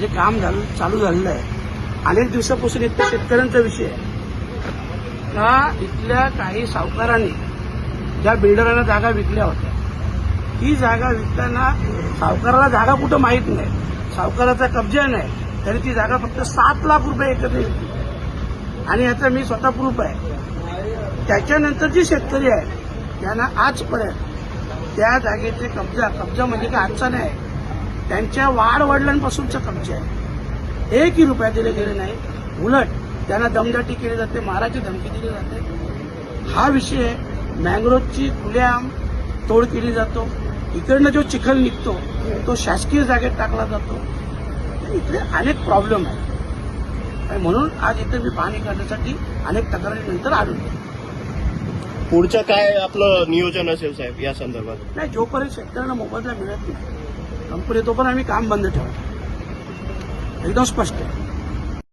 जे काम झालं चालू झालेलं आहे. अनेक दिवसापासून इथल्या शेतकऱ्यांचा विषय आहे. का इथल्या काही सावकारांनी ज्या बिल्डरांना जागा विकल्या होत्या ही जागा विकताना सावकाराला जागा कुठं माहीत नाही. सावकाराचा कब्जा नाही तरी ती जागा फक्त सात लाख रुपये एकत्र विकली. आणि याचा मी स्वतः प्रूफ आहे. त्याच्यानंतर जे शेतकरी आहेत त्यांना आजपर्यंत त्या जागेचे कब्जा कब्जा म्हणजे काय आजचा नाही. त्यांच्या वाढ वडिलांपासूनचा कब्जा आहे. एकही रुपया दिले गेले नाही. उलट त्यांना दमदाटी केली जाते माराची धमकी दिली जाते. हा विषय मँग्रोवची खुलेआम तोड केली जातो. इकडनं जो चिखल निघतो तो शासकीय जागेत टाकला जातो. इकडे अनेक प्रॉब्लेम आहेत. आणि म्हणून आज इथे मी पाहणी करण्यासाठी अनेक तक्रारीनंतर आलो. पुढचं काय आपलं नियोजन असेल साहेब या संदर्भात? नाही जोपर्यंत शेतकऱ्यांना मोबदला मिळत नाही कंपनी तोपर्यंत आम्ही काम बंद ठेवतो. एकदम स्पष्ट आहे.